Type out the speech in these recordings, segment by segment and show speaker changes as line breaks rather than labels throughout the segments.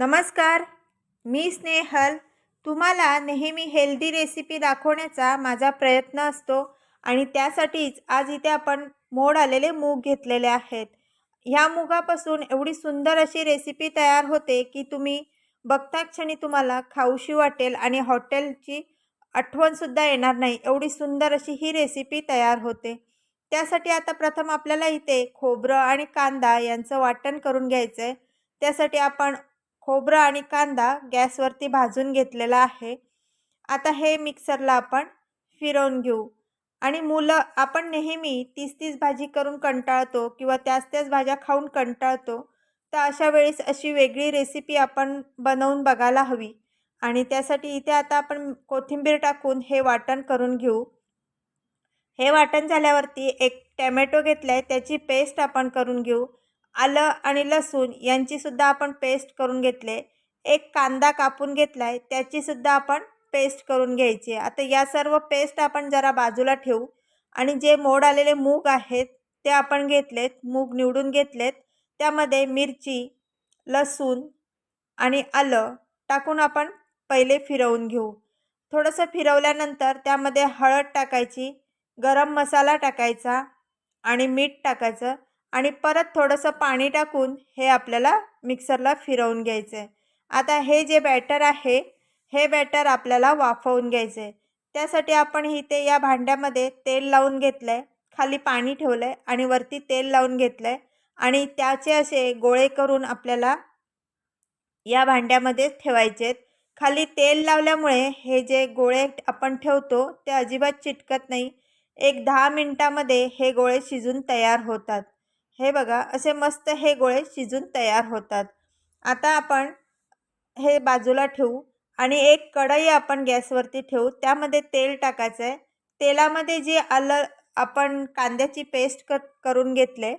नमस्कार मी स्नेहल. तुम्हाला नेहमी हेल्दी रेसिपी दाखवण्याचा माझा प्रयत्न असतो आणि त्यासाठीच आज इथे आपण मोड आलेले मूग घेतलेले आहेत. ह्या मुगापासून एवढी सुंदर अशी रेसिपी तयार होते की तुम्ही बघता क्षणी तुम्हाला खाऊशी वाटेल आणि हॉटेलची आठवणसुद्धा येणार नाही. एवढी सुंदर अशी ही रेसिपी तयार होते. त्यासाठी आता प्रथम आपल्याला इथे खोबरं आणि कांदा यांचं वाटण करून घ्यायचं आहे त्यासाठी आपण खोबरं आणि कांदा गॅसवरती भाजून घेतलेला आहे. आता हे मिक्सरला आपण फिरवून घेऊ. आणि मुलं आपण नेहमी तीस तीस भाजी करून कंटाळतो किंवा त्याच त्याच भाज्या खाऊन कंटाळतो तर अशा वेळेस अशी वेगळी रेसिपी आपण बनवून बघायला हवी. आणि त्यासाठी इथे आता आपण कोथिंबीर टाकून हे वाटण करून घेऊ. हे वाटण झाल्यावरती एक टॅमॅटो घेतला आहे त्याची पेस्ट आपण करून घेऊ. आलं आणि लसूण यांचीसुद्धा आपण पेस्ट करून घेतले. एक कांदा कापून घेतला आहे त्याचीसुद्धा आपण पेस्ट करून घ्यायची. आहे आता या सर्व पेस्ट आपण जरा बाजूला ठेवू आणि जे मोड आलेले मूग आहेत ते आपण घेतलेत मूग निवडून घेतलेत. त्यामध्ये मिरची लसूण आणि आलं टाकून आपण पहिले फिरवून घेऊ. थोडंसं फिरवल्यानंतर त्यामध्ये हळद टाकायची गरम मसाला टाकायचा आणि मीठ टाकायचं. आणि परत थोडंसं पाणी टाकून हे आपल्याला मिक्सरला फिरवून घ्यायचं आहे आता हे जे बॅटर आहे हे बॅटर आपल्याला वाफवून घ्यायचं आहे त्यासाठी आपण इथे या भांड्यामध्ये तेल लावून घेतलं आहे खाली पाणी ठेवलं आहे आणि वरती तेल लावून घेतलं आहे आणि त्याचे असे गोळे करून आपल्याला या भांड्यामध्ये ठेवायचे आहेत खाली तेल लावल्यामुळे हे जे गोळे आपण ठेवतो ते अजिबात चिटकत नाही. एक दहा मिनटामध्ये हे गोळे शिजून तयार होतात. हे बघा असे मस्त हे गोळे शिजून तयार होतात. आता आपण हे बाजूला ठेवू आणि एक कढई आपण गॅसवरती ठेवू. त्यामध्ये तेल टाकायचं आहे तेलामध्ये जी आलं आपण कांद्याची पेस्ट क करून घेतले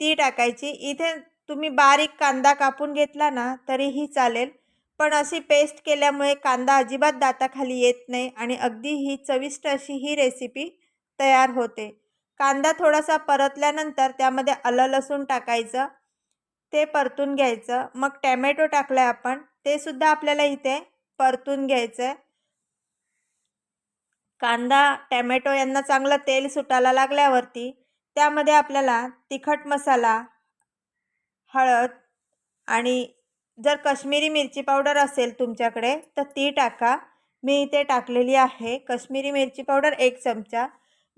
ती टाकायची. इथे तुम्ही बारीक कांदा कापून घेतला ना तरीही चालेल. पण अशी पेस्ट केल्यामुळे कांदा अजिबात दाताखाली येत नाही आणि अगदी ही चविष्ट अशी ही रेसिपी तयार होते. कांदा थोडासा परतल्यानंतर त्यामध्ये आलं लसूण टाकायचं ते परतून घ्यायचं. मग टॅमॅटो टाकलं आहे आपण ते सुद्धा आपल्याला इथे परतून घ्यायचं आहे कांदा टॅमॅटो यांना चांगलं तेल सुटायला लागल्यावरती त्यामध्ये आपल्याला तिखट मसाला हळद आणि जर कश्मीरी मिरची पावडर असेल तुमच्याकडे तर ती टाका. मी इथे टाकलेली आहे कश्मीरी मिरची पावडर एक चमचा.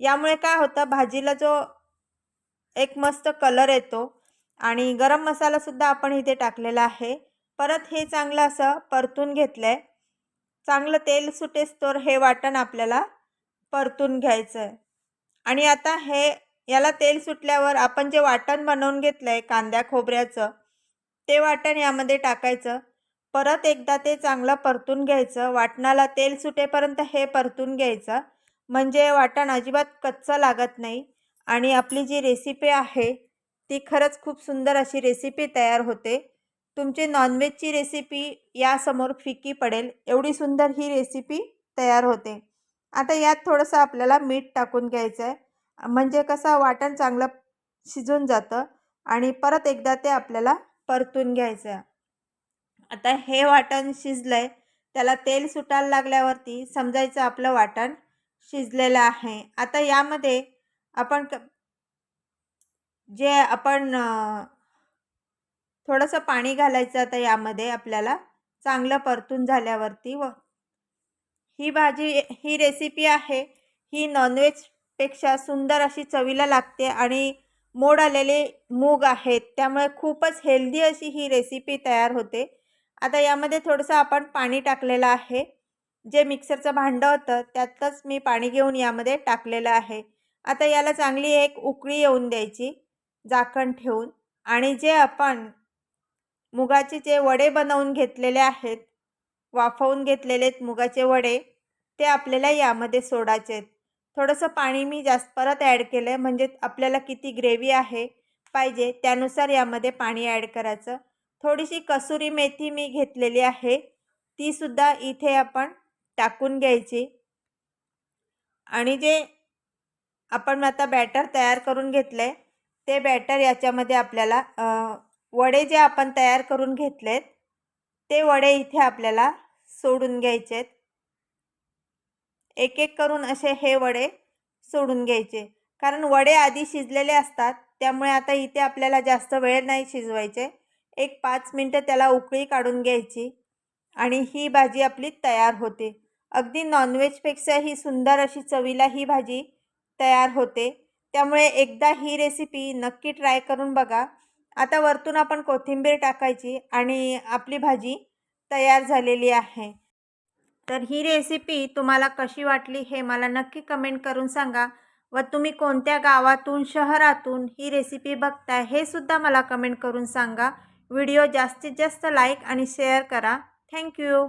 यामुळे काय होतं भाजीला जो एक मस्त कलर येतो आणि गरम मसालासुद्धा आपण इथे टाकलेला आहे. परत हे चांगलं असं परतून घेतलं आहे चांगलं तेल सुटेस्तोर हे वाटण आपल्याला परतून घ्यायचं आहे आणि आता हे याला तेल सुटल्यावर आपण जे वाटण बनवून घेतलं आहे कांद्या खोबऱ्याचं ते वाटण यामध्ये टाकायचं. परत एकदा ते चांगलं परतून घ्यायचं. वाटणाला तेल सुटेपर्यंत हे परतून घ्यायचं. म्हणजे वाटण अजिबात कच्चं लागत नाही. आणि आपली जी रेसिपी आहे ती खरंच खूप सुंदर अशी रेसिपी तयार होते. तुमची नॉनव्हेजची रेसिपी यासमोर फिकी पडेल. एवढी सुंदर ही रेसिपी तयार होते. आता यात थोडंसं आपल्याला मीठ टाकून घ्यायचं आहे म्हणजे कसं वाटण चांगलं शिजून जातं आणि परत एकदा ते आपल्याला परतून घ्यायचं आहे आता हे वाटण शिजलं आहे त्याला तेल सुटायला लागल्यावरती समजायचं आपलं वाटण. शिजलेलं आहे. आता यामध्ये आपण जे आपण थोडंसं पाणी घालायचं आता यामध्ये आपल्याला चांगलं परतून झाल्यावरती व ही भाजी ही रेसिपी आहे. ही नॉनव्हेजपेक्षा सुंदर अशी चवीला लागते आणि मोड आलेले मूग आहेत. त्यामुळे खूपच हेल्दी अशी ही रेसिपी तयार होते. आता यामध्ये थोडंसं आपण पाणी टाकलेलं आहे. जे मिक्सरचं भांडं होतं त्यातच मी पाणी घेऊन यामध्ये टाकलेलं आहे. आता याला चांगली एक उकळी येऊन द्यायची झाकण ठेवून. आणि जे आपण मुगाचे जे वडे बनवून घेतलेले आहेत वाफवून घेतलेले आहेत मुगाचे वडे ते आपल्याला यामध्ये सोडायचे आहेत. थोडंसं पाणी मी जास्त परत ॲड केलं आहे म्हणजे आपल्याला किती ग्रेव्ही आहे पाहिजे त्यानुसार यामध्ये पाणी ॲड करायचं. थोडीशी कसुरी मेथी मी घेतलेली आहे तीसुद्धा इथे आपण टाकून घ्यायची. आणि जे आपण आता बॅटर तयार करून घेतलं आहे ते बॅटर याच्यामध्ये आपल्याला वडे जे आपण तयार करून घेतलेत ते वडे इथे आपल्याला सोडून घ्यायचे आहेत एक एक करून असे हे वडे सोडून घ्यायचे. कारण वडे आधी शिजलेले असतात त्यामुळे आता इथे आपल्याला जास्त वेळ नाही शिजवायचे. एक पाच मिनटं त्याला उकळी काढून घ्यायची. आणि ही भाजी आपली तयार होते. अगदी नॉनव्हेजपेक्षा ही सुंदर अशी चवीला ही भाजी तयार होते. त्यामुळे एकदा ही रेसिपी नक्की ट्राय करून बघा. आता वरतून आपण कोथिंबीर टाकायची आणि आपली भाजी तयार झालेली आहे. तर ही रेसिपी तुम्हाला कशी वाटली हे मला नक्की कमेंट करून सांगा व तुम्ही कोणत्या गावातून शहरातून ही रेसिपी बघताय हे सुद्धा मला कमेंट करून सांगा. व्हिडिओ जास्तीत जास्त लाईक आणि शेअर करा. थँक्यू